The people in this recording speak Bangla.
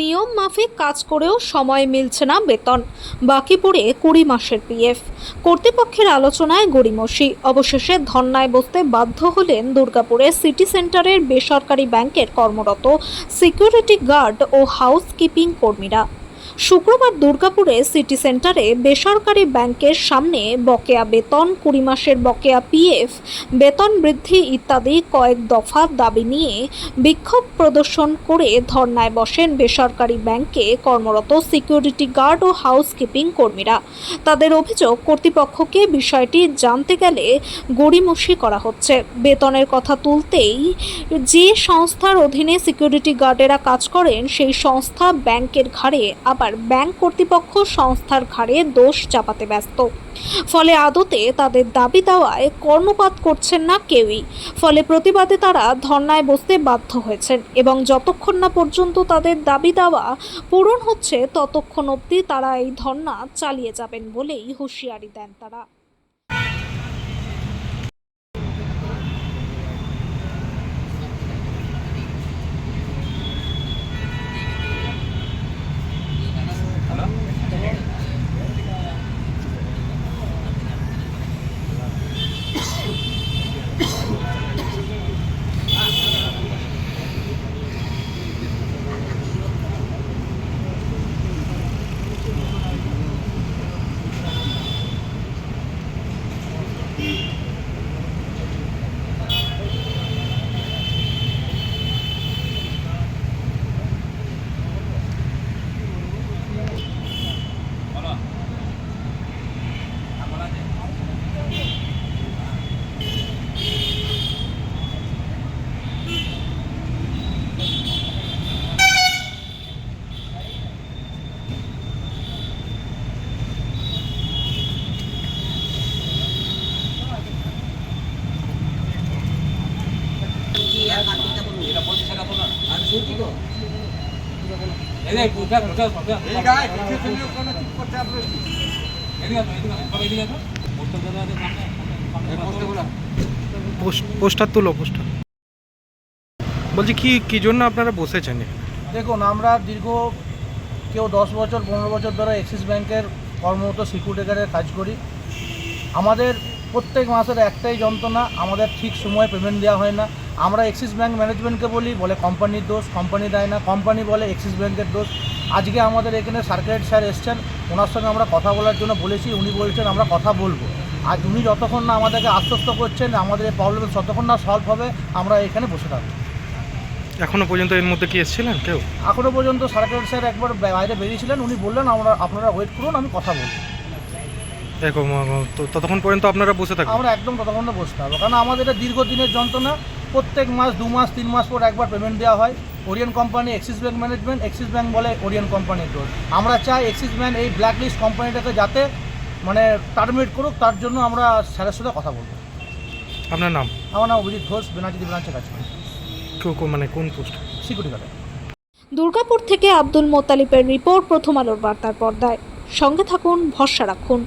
নিয়ম মাফিক কাজ করেও সময় মিলছে না বেতন। বাকি পড়ে কুড়ি মাসের পিএফ। কর্তৃপক্ষের আলোচনায় গড়িমসি। অবশেষে ধর্নায় বসতে বাধ্য হলেন দুর্গাপুরে সিটি সেন্টারের বেসরকারি ব্যাংকের কর্মরত সিকিউরিটি গার্ড ও হাউসকিপিং কর্মীরা। শুক্রবার দুর্গাপুরে সিটি সেন্টারে বেসরকারি ব্যাংকের সামনে বকেয়া বেতন, কুড়ি মাসের বকেয়া পিএফ বেতন বৃদ্ধি ইত্যাদি কয়েক দফা দাবি নিয়ে বিক্ষোভ প্রদর্শন করে ধর্নায় বসেন বেসরকারি ব্যাংকে কর্মরত সিকিউরিটি গার্ড ও হাউসকিপিং কর্মীরা। তাদের অভিযোগ, কর্তৃপক্ষকে বিষয়টি জানতে গেলে গড়িমসি করা হচ্ছে। বেতনের কথা তুলতেই যে সংস্থার অধীনে সিকিউরিটি গার্ডেরা কাজ করেন, সেই সংস্থা ব্যাংকের ঘাড়ে আবার ব্যাংক কর্তৃপক্ষ সংস্থার ঘাড়ে দোষ চাপাতে ব্যস্ত। ফলে আদতে তাদের দাবি দেওয়ায় কর্ণপাত করছেন না কেউই। ফলে প্রতিবাদে তারা ধর্নায় বসতে বাধ্য হয়েছেন এবং যতক্ষণ না পর্যন্ত তাদের দাবি দেওয়া পূরণ হচ্ছে, ততক্ষণ অবধি তারা এই ধর্না চালিয়ে যাবেন বলেই হুঁশিয়ারি দেন তারা। পোস্টার তুলো পোস্টার। বলছি কি কি জন্য আপনারা বসেছেন দেখুন আমরা দীর্ঘ কেউ দশ বছর পনেরো বছর ধরে অ্যাক্সিস ব্যাংকের কর্মরত সিকিউরিটি গার্ডের কাজ করি। আমাদের প্রত্যেক মাসের একটাই যন্ত্রণা আমাদের ঠিক সময়ে পেমেন্ট দেওয়া হয় না। আমরা অ্যাক্সিস ব্যাঙ্ক ম্যানেজমেন্টকে বলি বলে কোম্পানির দোষ কোম্পানি দেয় না। কোম্পানি বলে অ্যাক্সিস ব্যাঙ্কের দোষ। আজকে আমাদের এখানে সার্কুলেট স্যার এসছেন ওনার সঙ্গে আমরা কথা বলার জন্য বলেছি উনি বলছেন আমরা কথা বলব। আর উনি যতক্ষণ না আমাদেরকে আশ্বস্ত করছেন আমাদের এই প্রবলেম যতক্ষণ না সলভ হবে আমরা এখানে বসে থাকব। এখনও পর্যন্ত এর মধ্যে কি এসেছিলেন কেউ? এখনও পর্যন্ত সার্কেল স্যার একবার বাইরে বেরিয়েছিলেন উনি বললেন আমরা আপনারা ওয়েট করুন আমি কথা বলব। ততক্ষণ পর্যন্ত আপনারা বসে থাকবেন? আমরা একদম ততক্ষণ না বসতে হবে কারণ আমাদের এটা দীর্ঘদিনের যন্ত্রণা প্রত্যেক মাস দু মাস তিন মাস পর একবার পেমেন্ট দেওয়া হয়। Orion company Axis bank management Axis bank বলে ওরিয়ন কোম্পানির দোষ। আমরা চাই এক্সিস ব্যাঙ্ক এই ব্ল্যাক লিস্ট কোম্পানিটাকে যাতে মানে টার্মিনেট করুক তার জন্য আমরা স্যারের সাথে কথা বলব। আপনার নাম? আমার নাম অভিজিৎ ঘোষ বেনাচিদি ব্রাঞ্চে কাজ করি। মানে কোন পোস্ট সিকিউরিটি গার্ডে দুর্গাপুর থেকে আব্দুল মোতালিবের রিপোর্ট প্রথম আলোর বার্তার পর্দায়। সঙ্গে থাকুন ভরসা রাখুন।